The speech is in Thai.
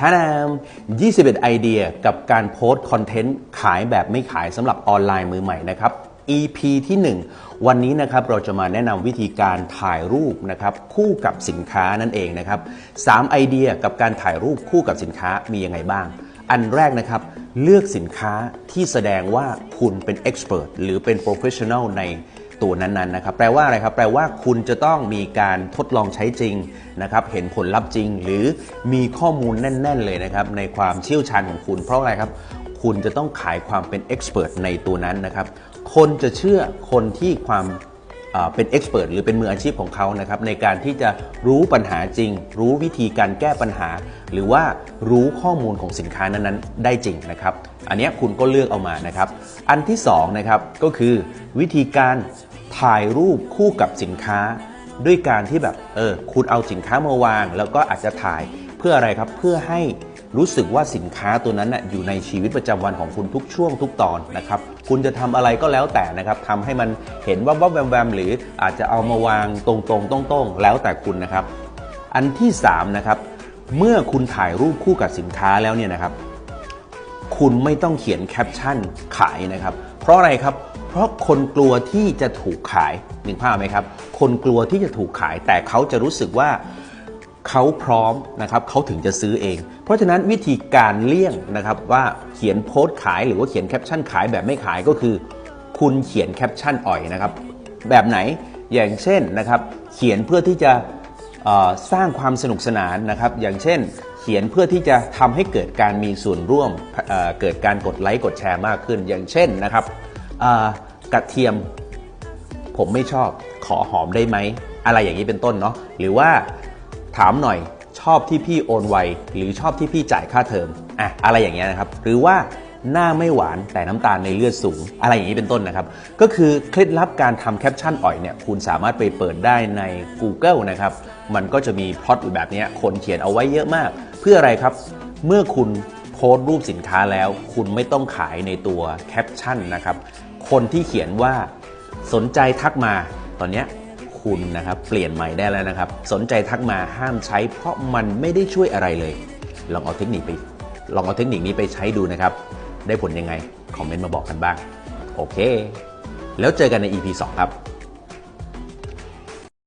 ท่าน21 ไอเดียกับการโพสต์คอนเทนต์ขายแบบไม่ขายสำหรับออนไลน์มือใหม่นะครับ EP ที่ 1 วันนี้นะครับเราจะมาแนะนำวิธีการถ่ายรูปนะครับคู่กับสินค้านั่นเองนะครับ3ไอเดียกับการถ่ายรูปคู่กับสินค้ามียังไงบ้าง อันแรกนะครับ เลือกสินค้าที่แสดงว่าคุณเป็น expert หรือเป็น professional ใน ตัวนั้นๆนะครับแปลว่าอะไรครับแปลว่าคุณจะต้องมีการทดลองใช้จริงนะครับเห็นผลลัพธ์จริง หรือมีข้อมูลแน่น ๆ เลยนะครับในความเชี่ยวชาญของคุณเพราะอะไรครับคุณจะต้องขายความเป็นเอ็กซ์เพรสในตัวนั้นนะครับคนจะเชื่อคนที่ความ เป็นเอ็กซ์เพรสหรือเป็นมืออาชีพของเขานะครับในการที่จะรู้ปัญหาจริง รู้วิธีการแก้ปัญหา หรือว่ารู้ข้อมูลของสินค้านั้นๆ ได้จริงนะครับ อันนี้คุณก็เลือกเอามานะครับ อันที่2นะครับก็คือวิธีการถ่ายรูปคู่กับสินค้า ด้วยการที่แบบเออคุณเอาสินค้ามาวาง แล้วก็อาจจะถ่ายเพื่ออะไรครับเพื่อให้ รู้สึกว่าสินค้าตัวนั้นนะอยู่ในชีวิตประจำวันของคุณทุกช่วงทุกตอนนะครับคุณจะทำอะไรก็แล้วแต่นะครับทำให้มันเห็นว่าว่าแวมแวมๆหรืออาจจะเอามาวางตรงๆตรงๆ แล้วแต่คุณนะครับ อันที่3นะครับเมื่อคุณถ่ายรูปคู่กับสินค้าแล้วเนี่ยนะครับ คุณไม่ต้องเขียนแคปชั่นขายนะครับ เพราะอะไรครับเพราะคนกลัวที่จะถูกขายนึกภาพไหมครับ คนกลัวที่จะถูกขายแต่เขาจะรู้สึกว่า เขาพร้อมนะครับเขาถึงจะซื้อเอง เพราะฉะนั้นวิธีการเลี่ยงนะครับว่าเขียนโพสต์ขายหรือว่าเขียนแคปชั่นขายแบบไม่ขายก็คือ คุณเขียนแคปชั่นอ่อยนะครับ แบบไหนอย่างเช่นนะครับเขียนเพื่อที่จะสร้างความสนุกสนานนะครับ อย่างเช่น เขียนเพื่อที่จะทำให้เกิดการมีส่วนร่วมเเกิดการกดไลค์กดแชร์มากขึ้น อย่างเช่นนะครับกระเทียม ผมไม่ชอบขอหอมได้ไหมอะไรอย่างนี้เป็นต้นเนาะหรือว่า ถามหน่อยชอบที่พี่โอนไวหรือชอบที่พี่จ่ายค่าเทอมอะอะไรอย่างเงี้ยนะครับหรือว่าหน้าไม่หวานแต่น้ำตาลในเลือดสูง อะไรอย่างนี้เป็นต้นนะครับ ก็คือเคล็ดลับการทำแคปชั่นอ่อยเนี่ยคุณสามารถไปเปิดได้ใน Google นะครับ มันก็จะมีพล็อตแบบเนี้ยคนเขียนเอาไว้เยอะมาก เพื่ออะไรครับ เมื่อคุณโพสต์รูปสินค้าแล้ว คุณไม่ต้องขายในตัวแคปชั่นนะครับ คนที่เขียนว่าสนใจทักมาตอนเนี้ย คุณนะครับ เปลี่ยนใหม่ได้แล้วนะครับ สนใจทักมาห้ามใช้ เพราะมันไม่ได้ช่วยอะไรเลย ลองเอาเทคนิคไป ลองเอาเทคนิคนี้ไปใช้ดูนะครับ ได้ผลยังไง คอมเมนต์มาบอกกันบ้าง โอเค แล้วเจอกันใน EP 2 ครับ